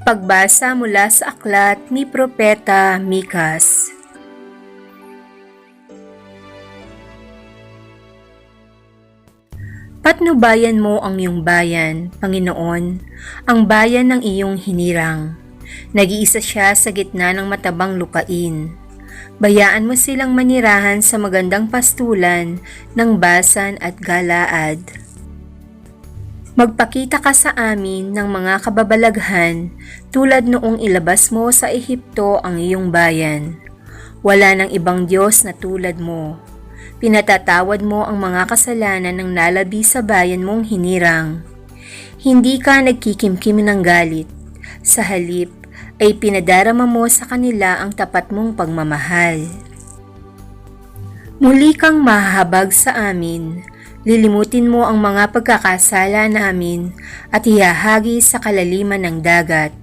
Pagbasa mula sa aklat ni Propeta Mikas. Patnubayan mo ang iyong bayan, Panginoon, ang bayan ng iyong hinirang. Nag-iisa siya sa gitna ng matabang lupain. Bayaan mo silang manirahan sa magandang pastulan ng basan at galaad. Magpakita ka sa amin ng mga kababalaghan tulad noong ilabas mo sa Ehipto ang iyong bayan. Wala nang ibang Diyos na tulad mo. Pinatatawad mo ang mga kasalanan ng nalabi sa bayan mong hinirang. Hindi ka nagkikimkim ng galit. Sa halip ay pinadarama mo sa kanila ang tapat mong pagmamahal. Muli kang mahahabag sa amin Lilimutin mo ang mga pagkakasala namin at ihahagi sa kalaliman ng dagat.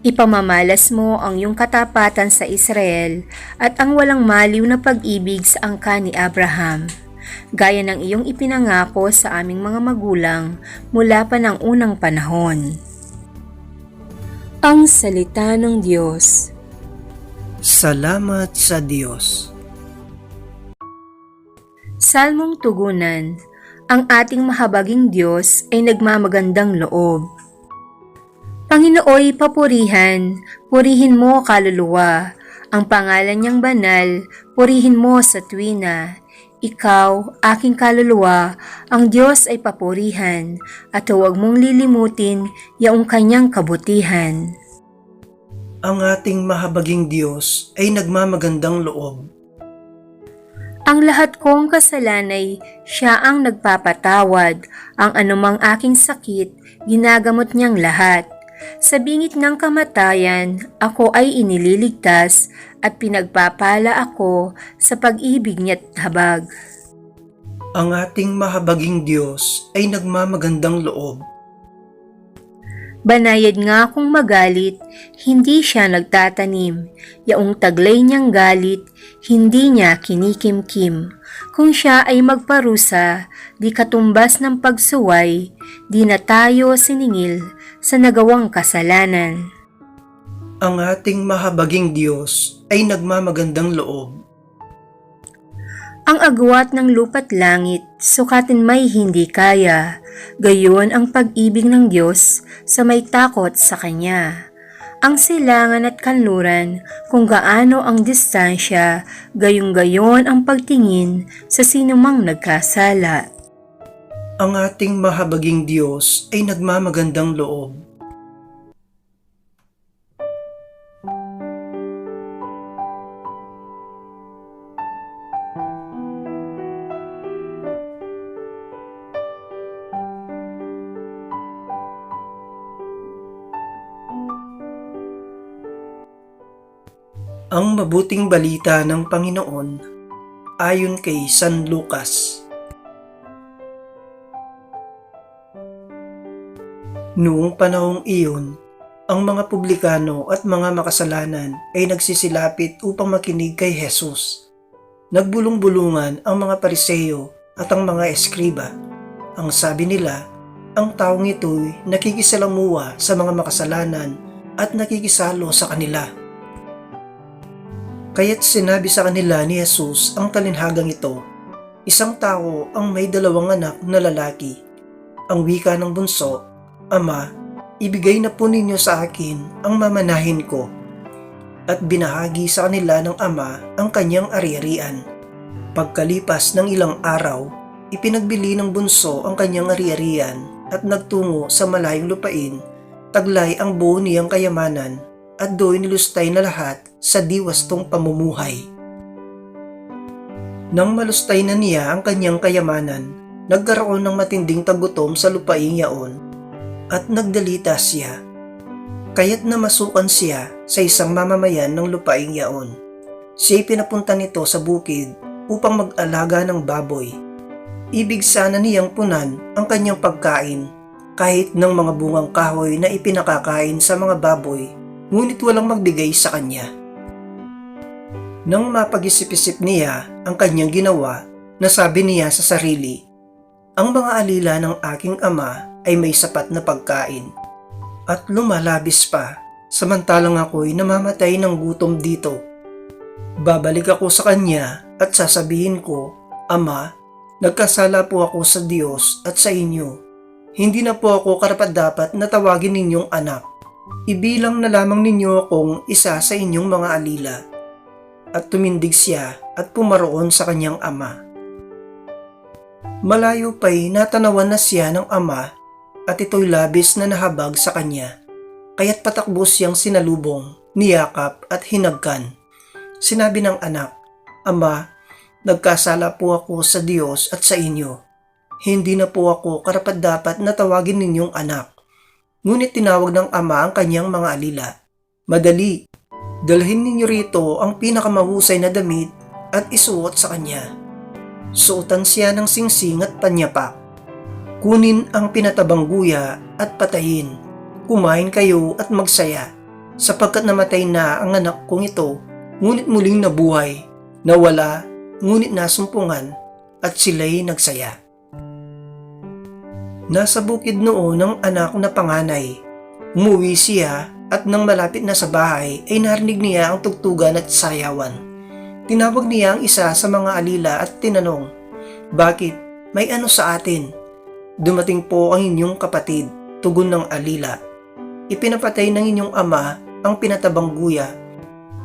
Ipamamalas mo ang iyong katapatan sa Israel at ang walang maliw na pag-ibig sa angka ni Abraham, gaya ng iyong ipinangako sa aming mga magulang mula pa ng unang panahon. Ang Salita ng Diyos Salamat sa Diyos. Salmong Tugunan Ang ating mahabaging Diyos ay nagmamagandang loob. Panginooy papurihan, purihin mo kaluluwa. Ang pangalan niyang banal, purihin mo sa tuwina. Ikaw, aking kaluluwa, ang Diyos ay papurihan, at huwag mong lilimutin yaong kanyang kabutihan. Ang ating mahabaging Diyos ay nagmamagandang loob. Ang lahat kong kasalanay, siya ang nagpapatawad. Ang anumang aking sakit, ginagamot niyang lahat. Sa bingit ng kamatayan, ako ay inililigtas at pinagpapala ako sa pag-ibig niya't habag. Ang ating mahabaging Diyos ay nagmamagandang loob. Banayad nga kung magalit, hindi siya nagtatanim. Yaong taglay niyang galit, hindi niya kinikimkim. Kung siya ay magparusa, di katumbas ng pagsuway, di na tayo siningil sa nagawang kasalanan. Ang ating mahabaging Diyos ay nagmamagandang loob. Ang agwat ng lupat langit, sukatin may hindi kaya. Gayon ang pag-ibig ng Diyos sa may takot sa Kanya. Ang silangan at kanluran, kung gaano ang distansya, gayong-gayon ang pagtingin sa sinumang nagkasala. Ang ating mahabaging Diyos ay nagmamagandang loob. Ang mabuting balita ng Panginoon ayon kay San Lucas. Noong panahong iyon, ang mga publikano at mga makasalanan ay nagsisilapit upang makinig kay Jesus. Nagbulong-bulungan ang mga pariseyo at ang mga eskriba. Ang sabi nila, ang taong ito'y nakikisalamuha sa mga makasalanan at nakikisalo sa kanila. Kaya't sinabi sa kanila ni Jesus ang talinhagang ito, isang tao ang may dalawang anak na lalaki. Ang wika ng bunso, Ama, ibigay na po ninyo sa akin ang mamanahin ko. At binahagi sa kanila ng ama ang kanyang ari-arian. Pagkalipas ng ilang araw, ipinagbili ng bunso ang kanyang ari-arian at nagtungo sa malayong lupain, taglay ang buo niyang kayamanan at doon nilustay na lahat sa diwastong pamumuhay. Nang malustay na niya ang kanyang kayamanan, nagkaroon ng matinding tagutom sa lupaing yaon at nagdalita siya. Kaya't namasukan siya sa isang mamamayan ng lupaing yaon. Siya'y pinapunta nito sa bukid upang mag-alaga ng baboy. Ibig sana niyang punan ang kanyang pagkain kahit ng mga bungang kahoy na ipinakakain sa mga baboy ngunit walang magbigay sa kanya. Nang mapag-isip-isip niya ang kanyang ginawa, nasabi niya sa sarili, Ang mga alila ng aking ama ay may sapat na pagkain. At lumalabis pa samantalang ako'y namamatay ng gutom dito. Babalik ako sa kanya at sasabihin ko, Ama, nagkasala po ako sa Diyos at sa inyo. Hindi na po ako karapat-dapat na tawagin ninyong anak. Ibilang na lamang ninyo akong isa sa inyong mga alila. At tumindig siya at pumaroon sa kanyang ama. Malayo pa'y natanawan na siya ng ama at ito'y labis na nahabag sa kanya. Kaya't patakbo siyang sinalubong, niyakap at hinagkan. Sinabi ng anak, Ama, nagkasala po ako sa Diyos at sa inyo. Hindi na po ako karapat-dapat na tawagin ninyong anak. Ngunit tinawag ng ama ang kanyang mga alila. Madali, dalhin ninyo rito ang pinakamahusay na damit at isuot sa kanya. Suotan siya ng singsing at panyapak. Kunin ang pinatabang guya at patayin. Kumain kayo at magsaya, sapagkat namatay na ang anak kong ito, ngunit muling nabuhay, nawala, ngunit nasumpungan, at sila'y nagsaya. Nasa bukid noon ang anak na panganay. Umuwi siya at nang malapit na sa bahay ay narinig niya ang tugtugan at sayawan. Tinawag niya ang isa sa mga alila at tinanong, Bakit? May ano sa atin? Dumating po ang inyong kapatid, tugon ng alila. Ipinapatay ng inyong ama ang pinatabang guya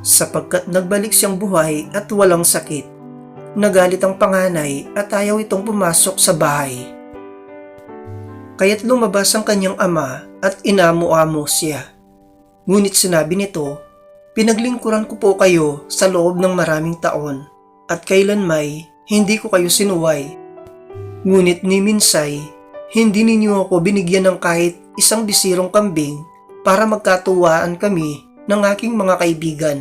sapagkat nagbalik siyang buhay at walang sakit. Nagalit ang panganay at ayaw itong pumasok sa bahay. Kaya't lumabas ang kanyang ama at inamo-amo siya. Ngunit sinabi nito, Pinaglingkuran ko po kayo sa loob ng maraming taon at kailanmay hindi ko kayo sinuway. Ngunit ni Minsay, hindi ninyo ako binigyan ng kahit isang bisirong kambing para magkatuwaan kami ng aking mga kaibigan.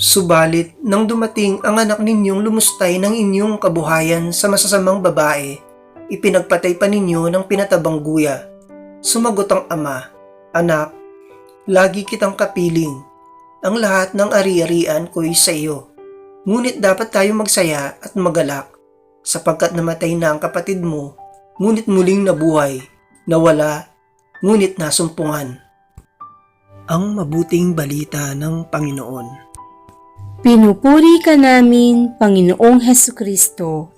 Subalit, nang dumating ang anak ninyong lumustay ng inyong kabuhayan sa masasamang babae, ipinagpatay pa ninyo ng pinatabang guya. Sumagot ang ama, Anak, lagi kitang kapiling. Ang lahat ng ari-arian ko'y sa iyo. Ngunit dapat tayo magsaya at magalak, sapagkat namatay na ang kapatid mo, ngunit muling nabuhay, nawala, ngunit nasumpungan. Ang mabuting balita ng Panginoon. Pinupuri ka namin, Panginoong Heso Kristo.